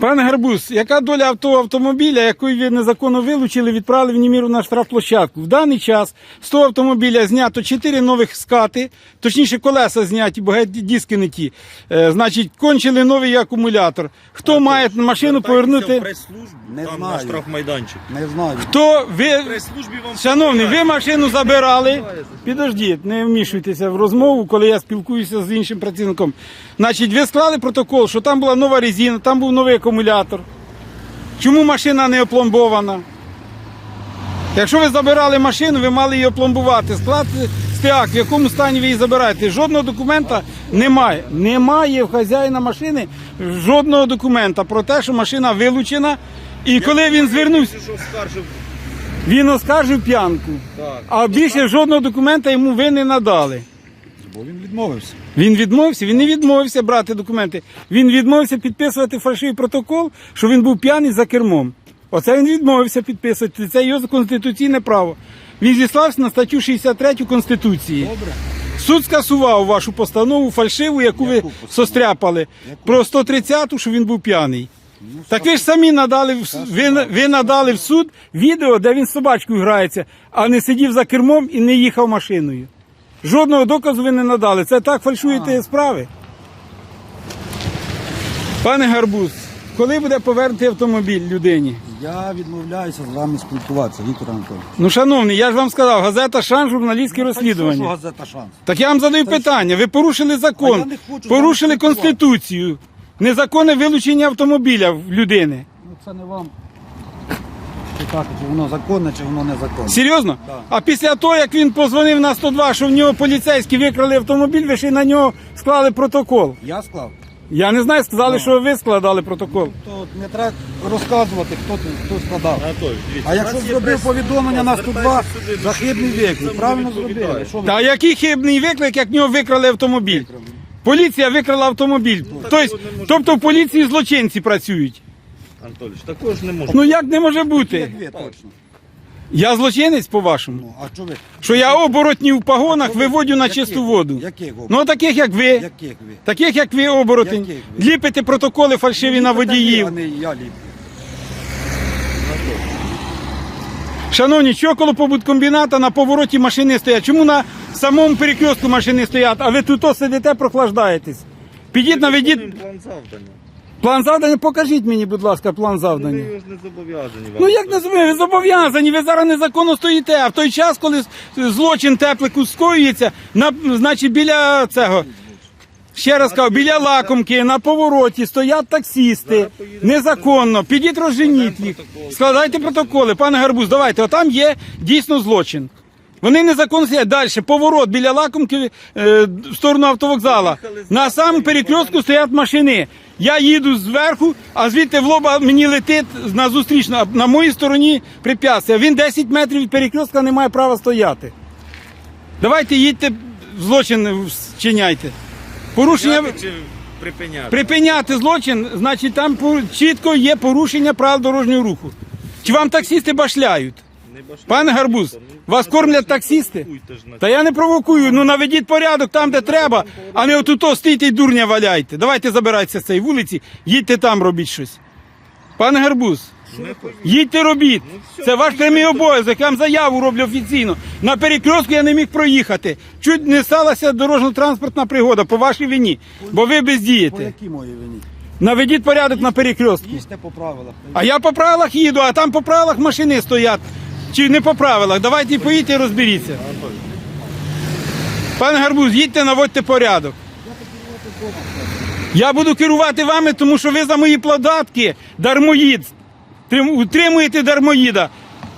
Пане Гарбуз, яка доля авто автомобіля, яку ви незаконно вилучили, відправили в Німіру на штрафплощадку? В даний час з того автомобіля знято 4 нових скати, точніше колеса зняті, бо геть диски не ті. Е, значить, кончили новий акумулятор. Хто має машину повернути? прес-службу, Не там знаю. на штрафмайданчик. Не знаю. Хто ви. Прес-службі вам Шановний, ви машину забирали. Підождіть, не вмішуйтеся в розмову, коли я спілкуюся з іншим працівником. Значить, ви склали протокол, що там була нова резина, там був новий акумулятор. Чому машина не опломбована? Якщо ви забирали машину, ви мали її опломбувати. Склад стяг, в якому стані ви її забираєте. Жодного документа немає. Немає в хазяїна машини жодного документа про те, що машина вилучена. І коли він звернувся, він оскаржив п'янку. А більше жодного документа йому ви не надали. Бо він відмовився. Він відмовився, він не відмовився брати документи. Він відмовився підписувати фальшивий протокол, що він був п'яний за кермом. Оце він відмовився підписувати. Це його конституційне право. Він зіслався на статтю 63 Конституції. Добре. Суд скасував вашу постанову фальшиву, яку ви Яку постанову? состряпали, про 130-ту, що він був п'яний. Ну, Так ви ж самі надали в с- ви, ви надали в суд відео, де він з собачкою грається, а не сидів за кермом і не їхав машиною. Жодного доказу ви не надали. Це так фальшуєте справи. Пане Гарбуз, коли буде повернути автомобіль людині? Я відмовляюся з вами спілкуватися, Віктор Анатолійович. Ну, шановний, я ж вам сказав, газета Шан, журналістське Що розслідування. газета шанс? Так я вам задаю питання. Ви порушили А закон, не хочу з порушили вами спілкуватися. конституцію, незаконне вилучення автомобіля в людини. Ну це не вам. Питати, чи воно законне, чи воно незаконне. Серйозно? Так. А після того, як він позвонив на 102, що в нього поліцейські викрали автомобіль, ви ще й на нього склали протокол. Я склав. Я не знаю, сказали, Ну. що ви складали протокол. То не треба розказувати, хто, тут- хто складав. Анатолій, дивіться, А у якщо нас є зробив прес- повідомлення на 102 Звертайтеся сюди, за хибний виклик, правильно зробили. Що ви Та який хибний виклик, як в нього викрали автомобіль? Поліція викрала автомобіль. такого Тобто, тобто в поліції злочинці працюють. Анатолій, також не може. Ну як не може бути? Як ви точно. Я злочинець, по-вашому. Ну, а що ви? Що я оборотні в погонах виводю на Яких? чисту воду. Яких? Ну таких як ви. Яких ви? Таких як ви, оборотень. Яких ви? Ліпите протоколи фальшиві на Ну, це водіїв. Не я ліп. Шановні, що коло побуткомбіната на повороті машини стоять? Чому на самому перекрестку машини стоять, а ви тут сидите, прохлаждаєтесь? Підіть наведіть План завдання. План завдання, покажіть мені, будь ласка, план Ви завдання. його ж не зобов'язані. вам Ну як не зобов'язані? ви зобов'язані, ви зараз незаконно стоїте, а в той час, коли злочин теплику скоюється, на, значить біля цього. Ще раз кажу, біля лакомки на повороті стоять таксісти незаконно. Підіть розженіть їх. Складайте протоколи, пане Гарбуз, давайте. Отам є дійсно злочин. Вони незаконно стоять. Далі поворот біля лакомки е, в сторону автовокзала. На самому перекрестку стоять машини. Я їду зверху, а звідти в лоба мені летить на зустрічну. На моїй стороні препятствия. Він 10 метрів від перекрестка не має права стояти. Давайте їдьте, злочин вчиняйте. Порушення чи припиняти? припиняти злочин, значить там чітко є порушення правил дорожнього руху. Чи вам таксісти башляють? Пане Гарбуз, вас кормлять таксісти? Та я не провокую, ну наведіть порядок там, де треба, а не отуто стійте і дурня валяйте. Давайте забирайтеся з цієї вулиці, їдьте там, робіть щось. Пане Гарбуз, їдьте робіть. Це ваш прямий обов'язок, я вам заяву роблю офіційно. На перекрестку я не міг проїхати. Чуть не сталася дорожньо-транспортна пригода по вашій вині, бо ви По бездієте. якій моїй вині? Наведіть порядок на перекрестку. Їсте по правилах. А я по правилах їду, а там по правилах машини стоять. Чи не по правилах? Давайте поїдьте і розберіться. Пане Гарбуз, їдьте, наводьте порядок. Я буду керувати вами, тому що ви за мої плодатки дармоїд. Утримуєте дармоїда.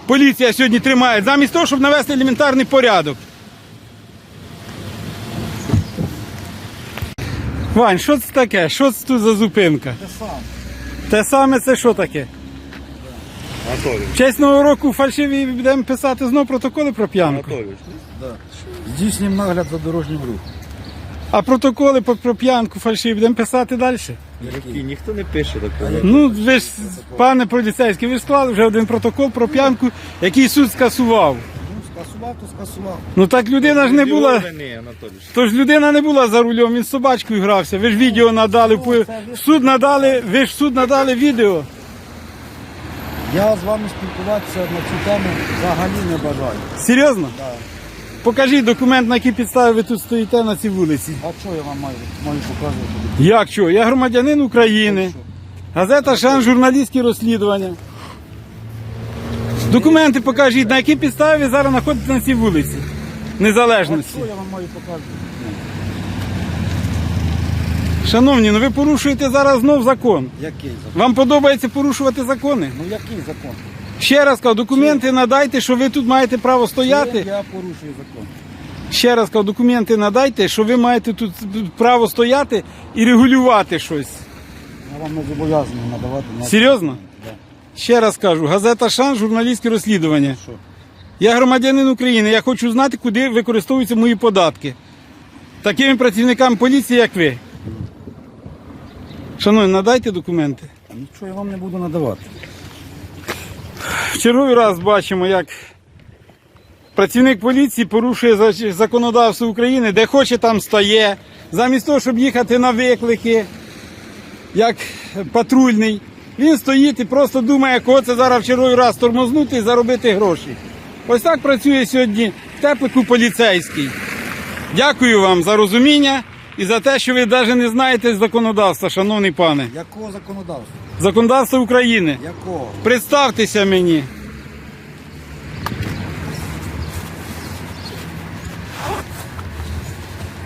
Поліція сьогодні тримає, замість того, щоб навести елементарний порядок. Вань, що це таке? Що це тут за зупинка? Те саме. Те саме це що таке? Анатолій. В честь нового року фальшиві будемо писати знову протоколи про п'янку. Анатолійович, Да. Здійснюємо нагляд за дорожнім рухом. А протоколи по- про п'янку фальшиві будемо писати далі. які ніхто не пише такого. Ну, ви ж, пане поліцейський, ви ж склали вже один протокол про п'янку, який суд скасував. Ну, скасував. то скасував. Ну так людина ж не була. Анатолійович. Тож людина не була за рулем, він з собачкою грався. Ви ж відео надали, в по- в суд надали, ви ж в суд надали відео. Я з вами спілкуватися на цю тему взагалі не бажаю. Серйозно? Да. Покажіть документ, на якій підставі ви тут стоїте на цій вулиці. А що я вам маю, маю показувати? Як що? Я громадянин України. Газета Шан, журналістські розслідування. Документи покажіть, на якій підставі ви зараз знаходитесь на цій вулиці. Незалежності. А що я вам маю показувати? Шановні, ну ви порушуєте зараз знов закон. Який закон? Вам подобається порушувати закони? Ну який закон? Ще раз кажу, документи надайте, що ви тут маєте право Чим стояти. Я порушую закон. Ще раз кажу, документи надайте, що ви маєте тут право стояти і регулювати щось. Я вам не зобов'язаний надавати. ніякі Серйозно? Да. Ще раз кажу, газета Шан, журналістське розслідування. Що? Я громадянин України, я хочу знати, куди використовуються мої податки. Такими працівникам поліції, як ви. Шановні, надайте документи. Нічого я вам не буду надавати. В черговий раз бачимо, як працівник поліції порушує законодавство України, де хоче, там стає. Замість того, щоб їхати на виклики, як патрульний, він стоїть і просто думає, кого це зараз в черговий раз тормознути і заробити гроші. Ось так працює сьогодні теплику поліцейський. Дякую вам за розуміння і за те, що ви навіть не знаєте законодавства, шановний пане. Якого законодавства? Законодавство України. Якого? Представтеся мені.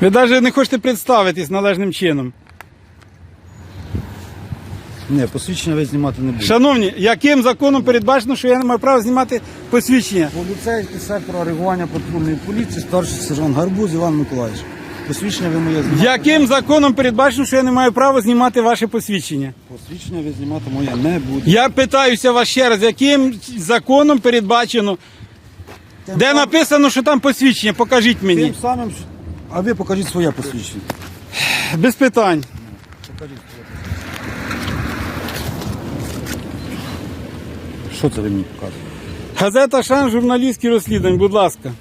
Ви навіть не хочете представитись належним чином. Ні, посвідчення ви знімати не будете. Шановні, яким законом передбачено, що я не маю права знімати посвідчення? Поліцейський сектор реагування патрульної поліції, старший сержант Гарбуз Іван Миколаївич. Посвідчення ви моє знімати. Яким законом передбачено, що я не маю права знімати ваше посвідчення? Посвідчення ви знімати моє не буде. Я питаюся вас ще раз, яким законом передбачено, Тим де сам- написано, що там посвідчення? Покажіть мені. Тим самим, що- а ви покажіть своє посвідчення. Без питань. Покажіть Що це ви мені показуєте? Газета Шан, журналістські розслідування, будь ласка.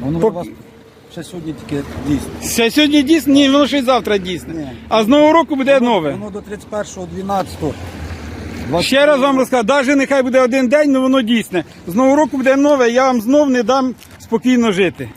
Воно у вас ще сьогодні тільки дійсно. Ще сьогодні дійсне, ні, воно ще й завтра дійсне. Ні. А з нового року буде нове. Воно до 31.12. Ще раз вам розкажу, навіть нехай буде один день, але воно дійсне. З нового року буде нове, я вам знов не дам спокійно жити.